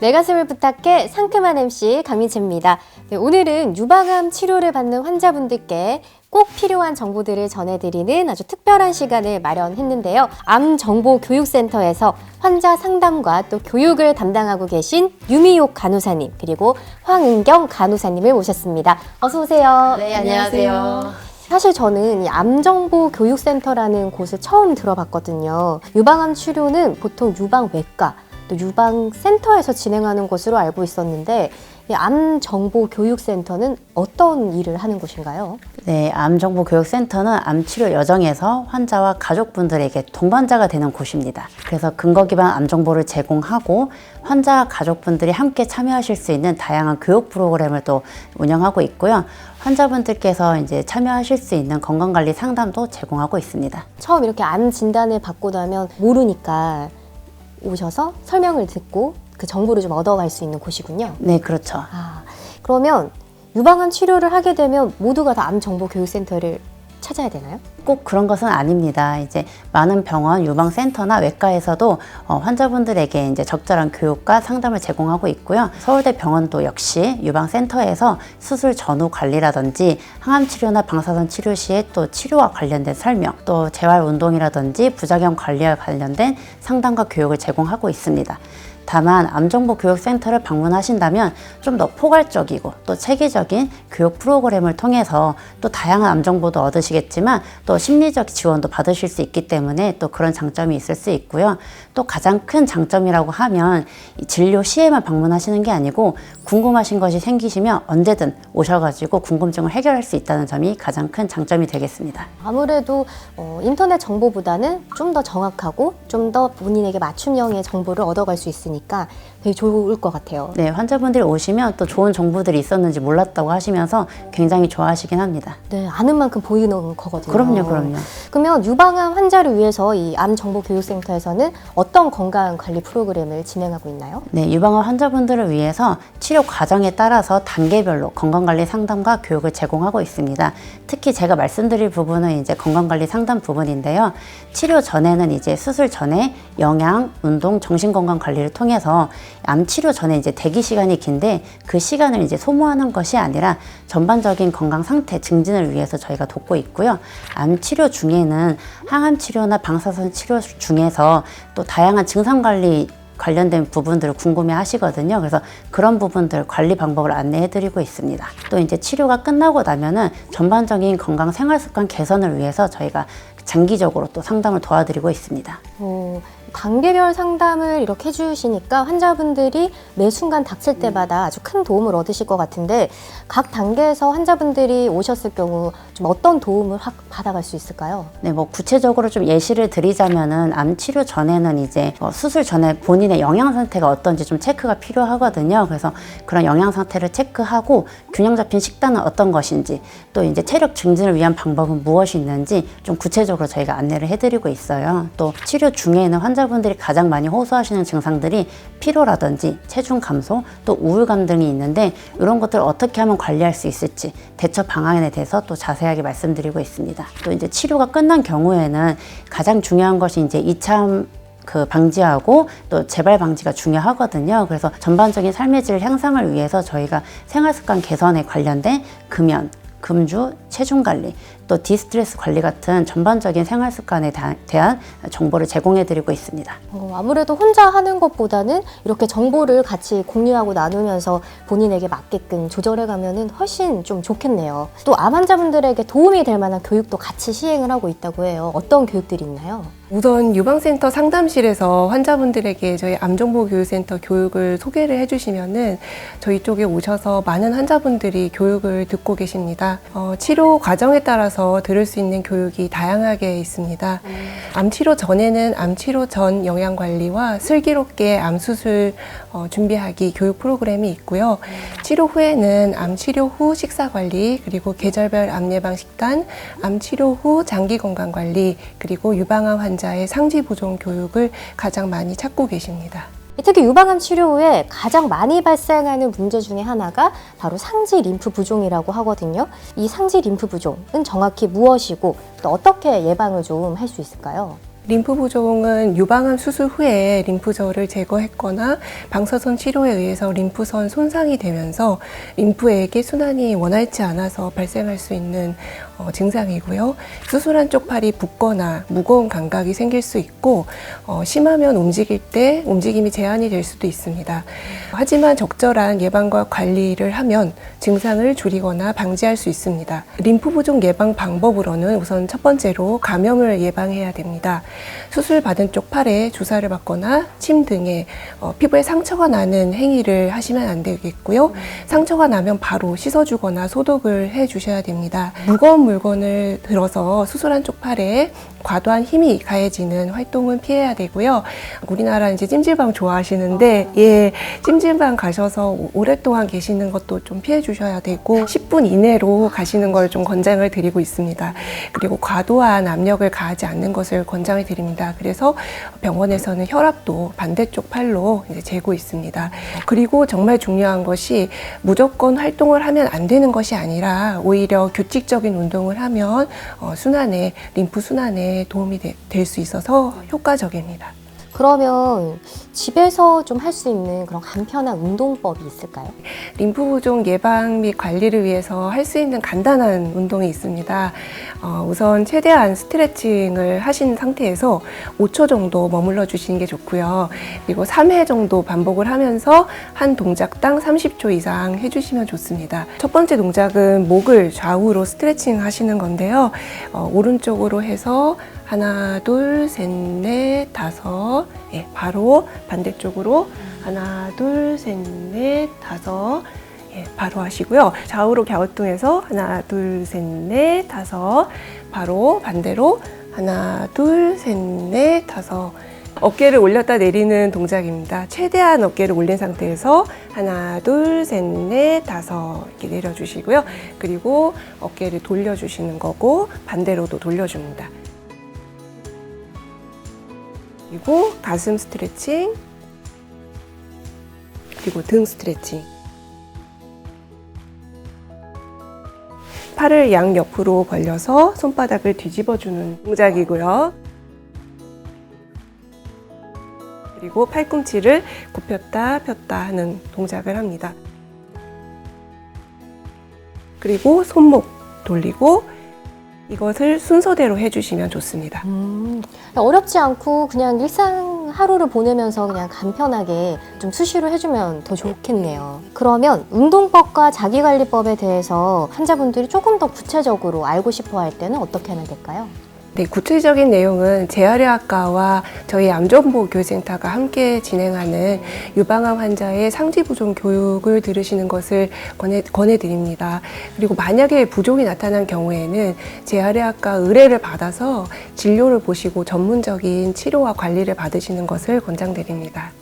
내 가슴을 부탁해 상큼한 MC 강민채입니다. 네, 오늘은 유방암 치료를 받는 환자분들께 꼭 필요한 정보들을 전해드리는 아주 특별한 시간을 마련했는데요. 암정보교육센터에서 환자 상담과 또 교육을 담당하고 계신 유미옥 간호사님 그리고 황은경 간호사님을 모셨습니다. 어서 오세요. 네, 안녕하세요. 사실 저는 이 암정보교육센터라는 곳을 처음 들어봤거든요. 유방암 치료는 보통 유방외과, 또 유방센터에서 진행하는 곳으로 알고 있었는데 이 암정보교육센터는 어떤 일을 하는 곳인가요? 네, 암정보교육센터는 암치료 여정에서 환자와 가족분들에게 동반자가 되는 곳입니다. 그래서 근거 기반 암정보를 제공하고 환자 가족분들이 함께 참여하실 수 있는 다양한 교육 프로그램을 또 운영하고 있고요. 환자분들께서 이제 참여하실 수 있는 건강관리 상담도 제공하고 있습니다. 처음 이렇게 암 진단을 받고 나면 모르니까 오셔서 설명을 듣고 그 정보를 좀 얻어갈 수 있는 곳이군요. 네, 그렇죠. 아, 그러면 유방암 치료를 하게 되면 모두가 다 암정보교육센터를 찾아야 되나요? 꼭 그런 것은 아닙니다. 이제 많은 병원, 유방센터나 외과에서도 어, 환자분들에게 이제 적절한 교육과 상담을 제공하고 있고요. 서울대 병원도 역시 유방센터에서 수술 전후 관리라든지 항암 치료나 방사선 치료 시에 또 치료와 관련된 설명, 또 재활 운동이라든지 부작용 관리와 관련된 상담과 교육을 제공하고 있습니다. 다만 암정보 교육센터를 방문하신다면 좀 더 포괄적이고 또 체계적인 교육 프로그램을 통해서 또 다양한 암정보도 얻으시겠지만 또 심리적 지원도 받으실 수 있기 때문에 또 그런 장점이 있을 수 있고요. 또 가장 큰 장점이라고 하면 이 진료 시에만 방문하시는 게 아니고 궁금하신 것이 생기시면 언제든 오셔가지고 궁금증을 해결할 수 있다는 점이 가장 큰 장점이 되겠습니다. 아무래도 어, 인터넷 정보보다는 좀 더 정확하고 좀 더 본인에게 맞춤형의 정보를 얻어갈 수 있으니 까 되게 좋을 것 같아요. 네, 환자분들이 오시면 또 좋은 정보들이 있었는지 몰랐다고 하시면서 굉장히 좋아하시긴 합니다. 네, 아는 만큼 보이는 거거든요. 그럼요, 그럼요. 그러면 유방암 환자를 위해서 이 암정보교육센터에서는 어떤 건강 관리 프로그램을 진행하고 있나요? 네, 유방암 환자분들을 위해서 치료 과정에 따라서 단계별로 건강관리 상담과 교육을 제공하고 있습니다. 특히 제가 말씀드릴 부분은 이제 건강관리 상담 부분인데요. 치료 전에는 이제 수술 전에 영양, 운동, 정신건강 관리를 통해서 암 치료 전에 이제 대기 시간이 긴데 그 시간을 이제 소모하는 것이 아니라 전반적인 건강 상태 증진을 위해서 저희가 돕고 있고요. 암 치료 중에는 항암 치료나 방사선 치료 중에서 또 다양한 증상 관리 관련된 부분들을 궁금해 하시거든요. 그래서 그런 부분들 관리 방법을 안내해 드리고 있습니다. 또 이제 치료가 끝나고 나면은 전반적인 건강 생활 습관 개선을 위해서 저희가 장기적으로 또 상담을 도와드리고 있습니다. 어, 단계별 상담을 이렇게 해주시니까 환자분들이 매 순간 닥칠 때마다 아주 큰 도움을 얻으실 것 같은데 각 단계에서 환자분들이 오셨을 경우 좀 어떤 도움을 확 받아갈 수 있을까요? 네, 뭐 구체적으로 좀 예시를 드리자면은 암 치료 전에는 이제 어, 수술 전에 본인의 영양 상태가 어떤지 좀 체크가 필요하거든요. 그래서 그런 영양 상태를 체크하고 균형 잡힌 식단은 어떤 것인지 또 이제 체력 증진을 위한 방법은 무엇이 있는지 좀 구체적으로 저희가 안내를 해드리고 있어요. 또 치료 중에는 환자 분들이 가장 많이 호소하시는 증상들이 피로라든지 체중 감소 또 우울감 등이 있는데 이런 것들을 어떻게 하면 관리할 수 있을지 대처 방안에 대해서 또 자세하게 말씀드리고 있습니다. 또 이제 치료가 끝난 경우에는 가장 중요한 것이 이제 이차 그 방지하고 또 재발 방지가 중요하거든요. 그래서 전반적인 삶의 질 향상을 위해서 저희가 생활 습관 개선에 관련된 금연, 금주, 체중 관리, 또 디스트레스 관리 같은 전반적인 생활 습관에 다- 대한 정보를 제공해 드리고 있습니다. 어, 아무래도 혼자 하는 것보다는 이렇게 정보를 같이 공유하고 나누면서 본인에게 맞게끔 조절해 가면은 훨씬 좀 좋겠네요. 또 암 환자분들에게 도움이 될 만한 교육도 같이 시행을 하고 있다고 해요. 어떤 교육들이 있나요? 우선 유방센터 상담실에서 환자분들에게 저희 암정보교육센터 교육을 소개를 해주시면은 저희 쪽에 오셔서 많은 환자분들이 교육을 듣고 계십니다. 어, 치료 과정에 따라서 들을 수 있는 교육이 다양하게 있습니다. 암 치료 전에는 암 치료 전 영양 관리와 슬기롭게 암 수술 어, 준비하기 교육 프로그램이 있고요. 치료 후에는 암 치료 후 식사 관리 그리고 계절별 암 예방 식단, 암 치료 후 장기 건강 관리 그리고 유방암 환자의 상지 보존 교육을 가장 많이 찾고 계십니다. 특히 유방암 치료 후에 가장 많이 발생하는 문제 중에 하나가 바로 상지 림프 부종이라고 하거든요. 이 상지 림프 부종은 정확히 무엇이고 또 어떻게 예방을 좀 할 수 있을까요? 림프 부종은 유방암 수술 후에 림프절을 제거했거나 방사선 치료에 의해서 림프선 손상이 되면서 림프에게 순환이 원활치 않아서 발생할 수 있는 어, 증상이고요. 수술한 쪽 팔이 붓거나 무거운 감각이 생길 수 있고 어, 심하면 움직일 때 움직임이 제한이 될 수도 있습니다. 하지만 적절한 예방과 관리를 하면 증상을 줄이거나 방지할 수 있습니다. 림프 부종 예방 방법으로는 우선 첫 번째로 감염을 예방해야 됩니다. 수술 받은 쪽 팔에 주사를 맞거나 침 등에 어, 피부에 상처가 나는 행위를 하시면 안 되겠고요. 상처가 나면 바로 씻어주거나 소독을 해주셔야 됩니다. 무거운 물건을 들어서 수술한 쪽 팔에 과도한 힘이 가해지는 활동은 피해야 되고요. 우리나라 이제 찜질방 좋아하시는데 예 찜질방 가셔서 오- 오랫동안 계시는 것도 좀 피해 주셔야 되고 10분 이내로 가시는 걸 좀 권장을 드리고 있습니다. 그리고 과도한 압력을 가하지 않는 것을 권장을 드립니다. 그래서 병원에서는 혈압도 반대쪽 팔로 이제 재고 있습니다. 그리고 정말 중요한 것이 무조건 활동을 하면 안 되는 것이 아니라 오히려 규칙적인 운동 을 하면 어, 순환에 림프 순환에 도움이 될 수 있어서 효과적입니다. 그러면 집에서 좀 할 수 있는 그런 간편한 운동법이 있을까요? 림프 부종 예방 및 관리를 위해서 할 수 있는 간단한 운동이 있습니다. 어, 우선 최대한 스트레칭을 하신 상태에서 5초 정도 머물러 주시는 게 좋고요. 그리고 3회 정도 반복을 하면서 한 동작당 30초 이상 해주시면 좋습니다. 첫 번째 동작은 목을 좌우로 스트레칭 하시는 건데요. 어, 오른쪽으로 해서 하나, 둘, 셋, 넷, 다섯. 예, 바로 반대쪽으로 하나, 둘, 셋, 넷, 다섯. 예, 바로 하시고요. 좌우로 갸우뚱해서 하나, 둘, 셋, 넷, 다섯. 바로 반대로 하나, 둘, 셋, 넷, 다섯. 어깨를 올렸다 내리는 동작입니다. 최대한 어깨를 올린 상태에서 하나, 둘, 셋, 넷, 다섯 이렇게 내려주시고요. 그리고 어깨를 돌려주시는 거고 반대로도 돌려줍니다. 그리고 가슴 스트레칭, 그리고 등 스트레칭. 팔을 양옆으로 벌려서 손바닥을 뒤집어 주는 동작이고요. 그리고 팔꿈치를 굽혔다 폈다 하는 동작을 합니다. 그리고 손목 돌리고 이것을 순서대로 해주시면 좋습니다. 음, 어렵지 않고 그냥 일상 하루를 보내면서 그냥 간편하게 좀 수시로 해주면 더 좋겠네요. 그러면 운동법과 자기관리법에 대해서 환자분들이 조금 더 구체적으로 알고 싶어 할 때는 어떻게 하면 될까요? 네, 구체적인 내용은 재활의학과와 저희 암정보교센터가 함께 진행하는 유방암 환자의 상지부종 교육을 들으시는 것을 권해, 권해드립니다. 그리고 만약에 부종이 나타난 경우에는 재활의학과 의뢰를 받아서 진료를 보시고 전문적인 치료와 관리를 받으시는 것을 권장드립니다.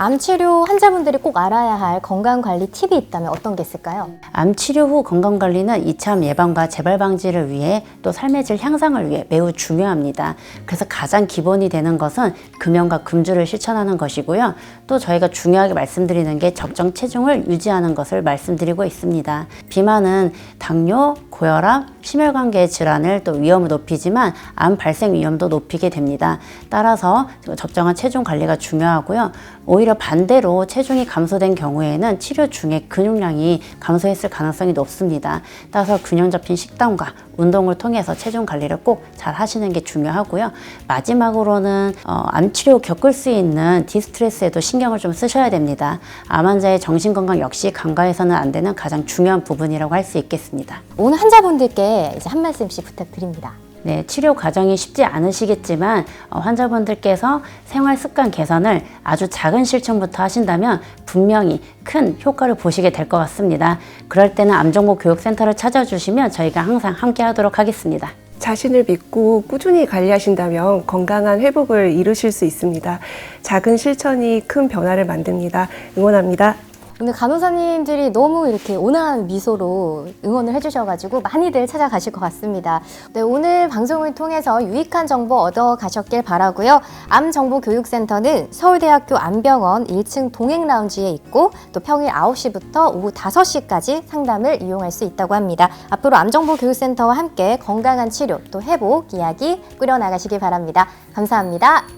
암 치료 환자분들이 꼭 알아야 할 건강 관리 팁이 있다면 어떤 게 있을까요? 암 치료 후 건강 관리는 이차암 예방과 재발 방지를 위해 또 삶의 질 향상을 위해 매우 중요합니다. 그래서 가장 기본이 되는 것은 금연과 금주를 실천하는 것이고요. 또 저희가 중요하게 말씀드리는 게 적정 체중을 유지하는 것을 말씀드리고 있습니다. 비만은 당뇨, 고혈압, 심혈관계 질환을 또 위험을 높이지만 암 발생 위험도 높이게 됩니다. 따라서 적정한 체중 관리가 중요하고요. 오히려 반대로 체중이 감소된 경우에는 치료 중에 근육량이 감소했을 가능성이 높습니다. 따라서 균형 잡힌 식단과 운동을 통해서 체중 관리를 꼭 잘 하시는 게 중요하고요. 마지막으로는 어, 암 치료 겪을 수 있는 디스트레스에도 신경을 좀 쓰셔야 됩니다. 암 환자의 정신 건강 역시 간과해서는 안 되는 가장 중요한 부분이라고 할 수 있겠습니다. 오늘 환자분들께 이제 한 말씀씩 부탁드립니다. 네, 치료 과정이 쉽지 않으시겠지만 어, 환자분들께서 생활 습관 개선을 아주 작은 실천부터 하신다면 분명히 큰 효과를 보시게 될 것 같습니다. 그럴 때는 암정보 교육센터를 찾아주시면 저희가 항상 함께 하도록 하겠습니다. 자신을 믿고 꾸준히 관리하신다면 건강한 회복을 이루실 수 있습니다. 작은 실천이 큰 변화를 만듭니다. 응원합니다. 오늘 간호사님들이 너무 이렇게 온화한 미소로 응원을 해주셔가지고 많이들 찾아가실 것 같습니다. 네, 오늘 방송을 통해서 유익한 정보 얻어 가셨길 바라고요. 암정보교육센터는 서울대학교 암병원 1층 동행라운지에 있고 또 평일 9시부터 오후 5시까지 상담을 이용할 수 있다고 합니다. 앞으로 암정보교육센터와 함께 건강한 치료 또 회복 이야기 꾸려나가시기 바랍니다. 감사합니다.